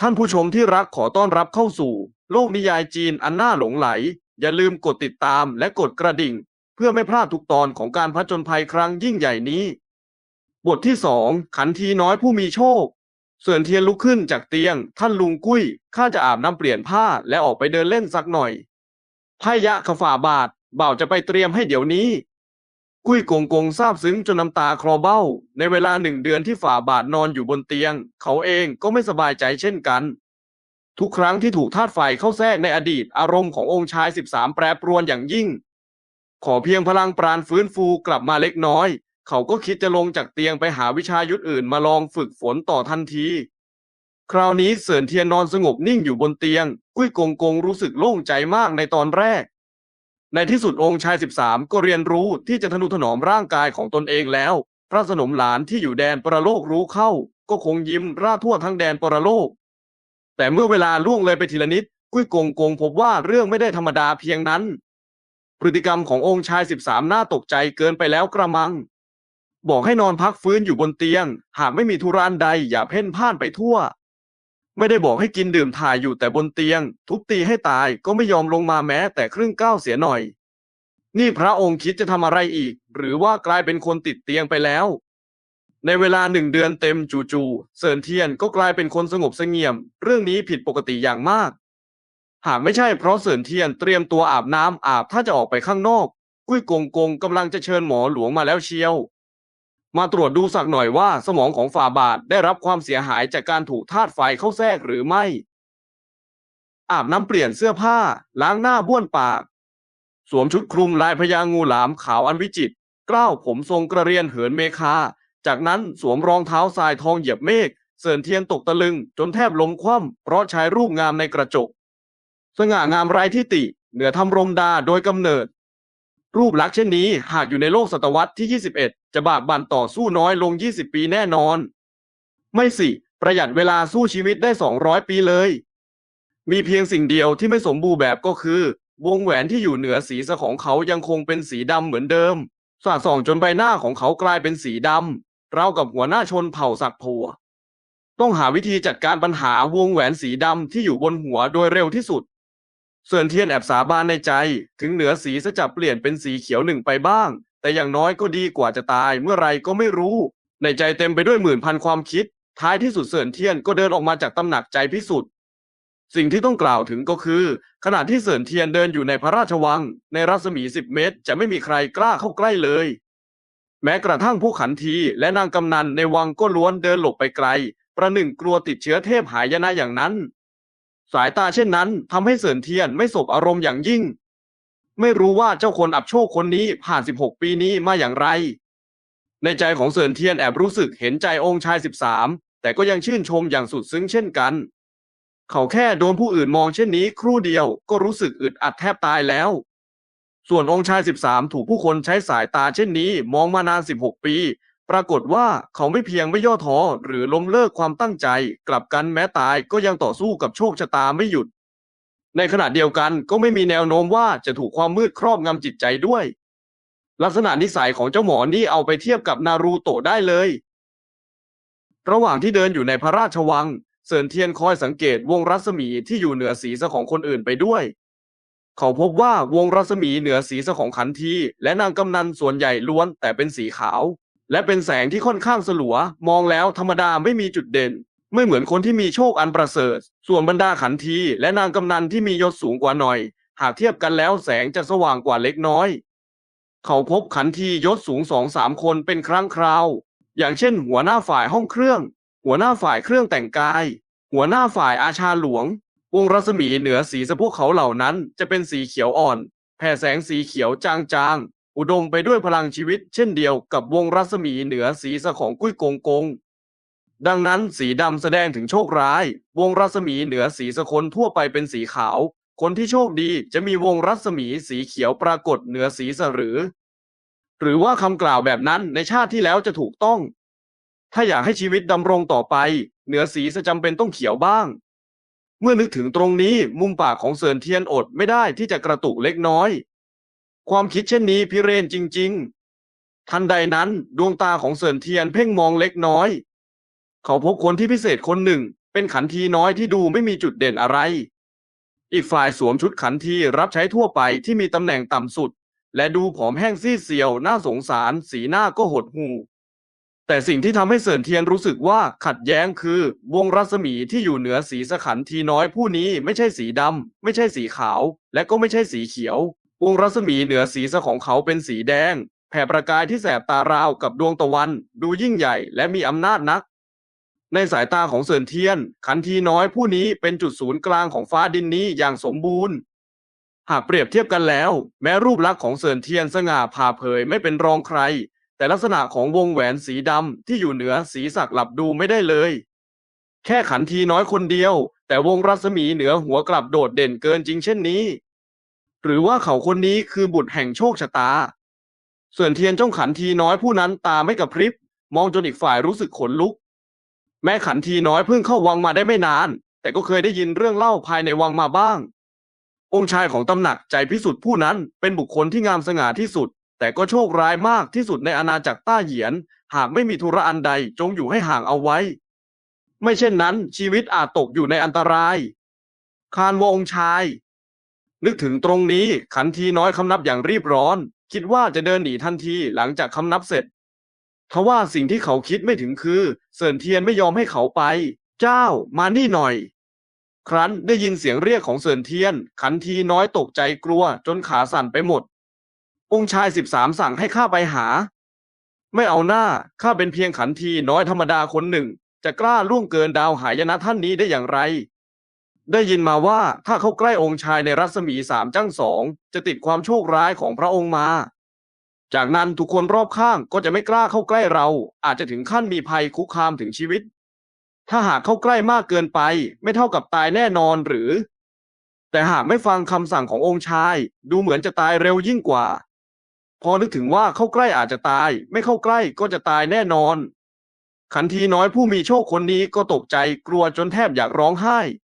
ท่านผู้ชมที่รักขอต้อนรับเข้าสู่ โลกนิยายจีนอันน่าหลงไหล อย่าลืมกดติดตามและกดกระดิ่ง เพื่อไม่พลาดทุกตอนของการผจญภัยครั้งยิ่งใหญ่นี้ บทที่สองขันทีน้อยผู้มีโชค เสวนเทียนลุกขึ้นจากเตียง ท่านลุงกุ้ยข้าจะอาบน้ำเปลี่ยนผ้าและออกไปเดินเล่นสักหน่อยพายะขฝ่าบาท เบ่าวจะไปเตรียมให้เดี๋ยวนี้ กุ้ยกงกงซาบซึ้งจนน้ำตาคลอเบ้า ในเวลาหนึ่งเดือนที่ฝ่าบาทนอนอยู่บนเตียง เขาเองก็ไม่สบายใจเช่นกัน ทุกครั้งที่ถูกธาตุไฟเข้าแทรกในอดีตอารมณ์ขององค์ชาย 13 แปรปรวนอย่างยิ่ง ขอเพียงพลังปราณฟื้นฟูกลับมาเล็กน้อย เขาก็คิดจะลงจากเตียงไปหาวิชายุทธอื่นมาลองฝึกฝนต่อทันที คราวนี้เสินเทียนนอนสงบนิ่งอยู่บนเตียง กุ้ยกงกงรู้สึกโล่งใจมากในตอนแรก ในที่สุดองค์ชาย 13 ก็เรียนรู้ที่จะทนุถนอมร่างกายของตนเองแล้ว พระสนมหลานที่อยู่แดนปรโลกรู้เข้า ก็คงยิ้มร่าทั่วทั้งแดนปรโลก แต่เมื่อเวลาล่วงเลยไปทีละนิด กุ้ยกงกงพบว่าเรื่องไม่ได้ธรรมดาเพียงนั้น พฤติกรรมขององค์ชาย 13 น่าตกใจเกินไปแล้วกระมัง บอกให้นอนพักฟื้นอยู่บนเตียง หากไม่มีธุรานใดอย่าเพ่นพ่านไปทั่ว ไม่ได้บอกให้กินดื่มถ่ายอยู่แต่บนเตียง ทุบตีให้ตายก็ไม่ยอมลงมาแม้แต่ครึ่งก้าวเสียหน่อย นี่พระองค์คิดจะทำอะไรอีก หรือว่ากลายเป็นคนติดเตียงไปแล้ว ในเวลาหนึ่งเดือนเต็มจู่ๆเซินเทียนก็กลายเป็นคนสงบเสงี่ยม เรื่องนี้ผิดปกติอย่างมาก หากไม่ใช่เพราะเซินเทียนเตรียมตัวอาบน้ำอาบถ้าจะออกไปข้างนอกกุ้ยกงกงกำลังจะเชิญหมอหลวงมาแล้วเชียว มาตรวจดูสักหน่อยว่าสมองของฝ่าบาทได้รับความเสียหายจากการถูกธาตุไฟเข้าแทรกหรือไม่ อาบน้ำเปลี่ยนเสื้อผ้า ล้างหน้าบ้วนปาก สวมชุดคลุมลายพญางูหลามขาวอันวิจิตรกล้าวผมทรงกระเรียนเหินเมคา จากนั้นสวมรองเท้าทรายทองเหยียบเมฆเสินเทียนตกตะลึง จนแทบล้มคว่ำเพราะชายรูปงามในกระจก สง่างามไร้ที่ติ เหนือทำรมดาโดยกำเนิด รูปลักษณ์เช่นนี้ หากอยู่ในโลกศตวรรษที่ 21 จะบากบั่นต่อสู้น้อยลง 20 ปีแน่นอน ไม่สิ ประหยัดเวลาสู้ชีวิตได้ 200 ปีเลย มีเพียงสิ่งเดียวที่ไม่สมบูรณ์แบบก็คือ วงแหวนที่อยู่เหนือศีรษะของเขายังคงเป็นสีดำเหมือนเดิมสาดส่องจนใบหน้าของเขากลายเป็นสีดำราวกับหัวหน้าชนเผ่าสักผัว ต้องหาวิธีจัดการปัญหาวงแหวนสีดำที่อยู่บนหัวโดยเร็วที่สุด เซินเทียนแอบสาบานในใจ ถึงเหนือสีจะจับเปลี่ยนเป็นสีเขียวหนึ่งไปบ้าง แต่อย่างน้อยก็ดีกว่าจะตายเมื่อไรก็ไม่รู้ ในใจเต็มไปด้วยหมื่นพันความคิด ท้ายที่สุดเซินเทียนก็เดินออกมาจากตำหนักใจพิสุทธิ์สิ่งที่ต้องกล่าวถึงก็คือ ขณะที่เซินเทียนเดินอยู่ในพระราชวัง ในรัศมี10เมตร จะไม่มีใครกล้าเข้าใกล้เลย แม้กระทั่งผู้ขันทีและนางกำนันในวังก็ล้วนเดินหลบไปไกล ประหนึ่งกลัวติดเชื้อเทพหายนะอย่างนั้น สายตาเช่นนั้นทำให้เสินเทียนไม่สบอารมณ์อย่างยิ่ง ไม่รู้ว่าเจ้าคนอับโชคคนนี้ผ่าน 16 ปีนี้มาอย่างไร ในใจของเสินเทียนแอบรู้สึกเห็นใจองค์ชาย 13 แต่ก็ยังชื่นชมอย่างสุดซึ้งเช่นกัน เขาแค่โดนผู้อื่นมองเช่นนี้ครู่เดียวก็รู้สึกอึดอัดแทบตายแล้ว ส่วนองค์ชาย 13 ถูกผู้คนใช้สายตาเช่นนี้ มองมานาน 16 ปี ปรากฏว่าเขาไม่เพียงไม่ย่อท้อหรือล้มเลิกความตั้งใจ กลับกันแม้ตายก็ยังต่อสู้กับโชคชะตาไม่หยุด ในขณะเดียวกันก็ไม่มีแนวโน้มว่าจะถูกความมืดครอบงำจิตใจด้วย ลักษณะนิสัยของเจ้าหมอนี่เอาไปเทียบกับนารูโตะได้เลย ระหว่างที่เดินอยู่ในพระราชวังเสินเทียนคอยสังเกตวงรัศมีที่อยู่เหนือศีรษะของคนอื่นไปด้วย เขาพบว่าวงรัศมีเหนือศีรษะของขันทีและนางกำนันส่วนใหญ่ล้วนแต่เป็นสีขาว และเป็นแสงที่ค่อนข้างสลัว มองแล้วธรรมดาไม่มีจุดเด่น ไม่เหมือนคนที่มีโชคอันประเสริฐ ส่วนบรรดาขันทีและนางกำนันที่มียศสูงกว่าหน่อย หากเทียบกันแล้วแสงจะสว่างกว่าเล็กน้อย เขาพบขันทียศสูงสองสามคนเป็นครั้งคราว อย่างเช่น หัวหน้าฝ่ายห้องเครื่อง หัวหน้าฝ่ายเครื่องแต่งกาย หัวหน้าฝ่ายอาชาหลวง วงรัศมีเหนือสีสะพวกเขาเหล่านั้นจะเป็นสีเขียวอ่อน แผ่แสงสีเขียวจางๆ อุดมไปด้วยพลังชีวิตเช่นเดียวกับวงรัศมีเหนือสีสะของกุ้ยกงกง ดังนั้นสีดำแสดงถึงโชคร้าย วงรัศมีเหนือสีสะคนทั่วไปเป็นสีขาว คนที่โชคดีจะมีวงรัศมีสีเขียวปรากฏเหนือสีสะหรือ หรือว่าคำกล่าวแบบนั้นในชาติที่แล้วจะถูกต้อง ถ้าอยากให้ชีวิตดำรงต่อไป เหนือสีจะจำเป็นต้องเขียวบ้าง เมื่อนึกถึงตรงนี้มุมปากของเซินเทียนอดไม่ได้ที่จะกระตุกเล็กน้อย ความคิดเช่นนี้พิเรนจริง ๆ ทันใดนั้นดวงตาของเซินเทียนเพ่งมองเล็กน้อย เขาพบคนที่พิเศษคนหนึ่ง เป็นขันทีน้อยที่ดูไม่มีจุดเด่นอะไร อีกฝ่ายสวมชุดขันทีรับใช้ทั่วไปที่มีตำแหน่งต่ำสุด และดูผอมแห้งซีดเซียวน่าสงสาร สีหน้าก็หดหู่แต่สิ่งที่ทำให้เสินเทียนรู้สึกว่าขัดแย้งคือ วงรัศมีที่อยู่เหนือสีสขันทีน้อยผู้นี้ไม่ใช่สีดำไม่ใช่สีขาว และก็ไม่ใช่สีเขียว วงรัศมีเหนือสีสะของเขาเป็นสีแดง แผ่ประกายที่แสบตาราวกับดวงตะวัน ดูยิ่งใหญ่และมีอำนาจนัก ในสายตาของเสินเทียน ขันทีน้อยผู้นี้เป็นจุดศูนย์กลางของฟ้าดินนี้อย่างสมบูรณ์ หากเปรียบเทียบกันแล้ว แม้รูปลักษณ์ของเสินเทียนสง่าผ่าเผยไม่เป็นรองใคร แต่ลักษณะของวงแหวนสีดำที่อยู่เหนือสีสักหลับดูไม่ได้เลย แค่ขันทีน้อยคนเดียว แต่วงรัศมีเหนือหัวกลับโดดเด่นเกินจริงเช่นนี้ หรือว่าเขาคนนี้คือบุตรแห่งโชคชะตา ส่วนเทียนจ้องขันทีน้อยผู้นั้นตาไม่กระพริบ มองจนอีกฝ่ายรู้สึกขนลุก แม้ขันทีน้อยเพิ่งเข้าวังมาได้ไม่นาน แต่ก็เคยได้ยินเรื่องเล่าภายในวังมาบ้าง องค์ชายของตำหนักใจพิสุทธิ์ผู้นั้นเป็นบุคคลที่งามสง่าที่สุด แต่ก็โชคร้ายมากที่สุดในอาณาจักรต้าเหยียน หากไม่มีธุระอันใดจงอยู่ให้ห่างเอาไว้ ไม่เช่นนั้นชีวิตอาจตกอยู่ในอันตราย คานวองชาย นึกถึงตรงนี้ขันทีน้อยคำนับอย่างรีบร้อน คิดว่าจะเดินหนีทันทีหลังจากคำนับเสร็จทว่าสิ่งที่เขาคิดไม่ถึงคือ เสินเทียนไม่ยอมให้เขาไป เจ้ามานี่หน่อย ครั้นได้ยินเสียงเรียกของเสินเทียน ขันทีน้อยตกใจกลัว จนขาสั่นไปหมด องค์ชายสิบสามสั่งให้ข้าไปหา ไม่เอาหน้าข้าเป็นเพียงขันทีน้อยธรรมดาคนหนึ่ง จะกล้าล่วงเกินดาวหายนะท่านนี้ได้อย่างไร ได้ยินมาว่าถ้าเข้าใกล้องค์ชายในรัศมีสามจั่งสองจะติดความโชคร้ายของพระองค์มา จากนั้นทุกคนรอบข้างก็จะไม่กล้าเข้าใกล้เรา อาจจะถึงขั้นมีภัยคุกคามถึงชีวิต ถ้าหากเข้าใกล้มากเกินไป ไม่เท่ากับตายแน่นอนหรือ แต่หากไม่ฟังคำสั่งขององค์ชาย ดูเหมือนจะตายเร็วยิ่งกว่า พอนึกถึงว่าเข้าใกล้อาจจะตาย ไม่เข้าใกล้ก็จะตายแน่นอน ขันทีน้อยผู้มีโชคคนนี้ก็ตกใจกลัวจนแทบอยากร้องไห้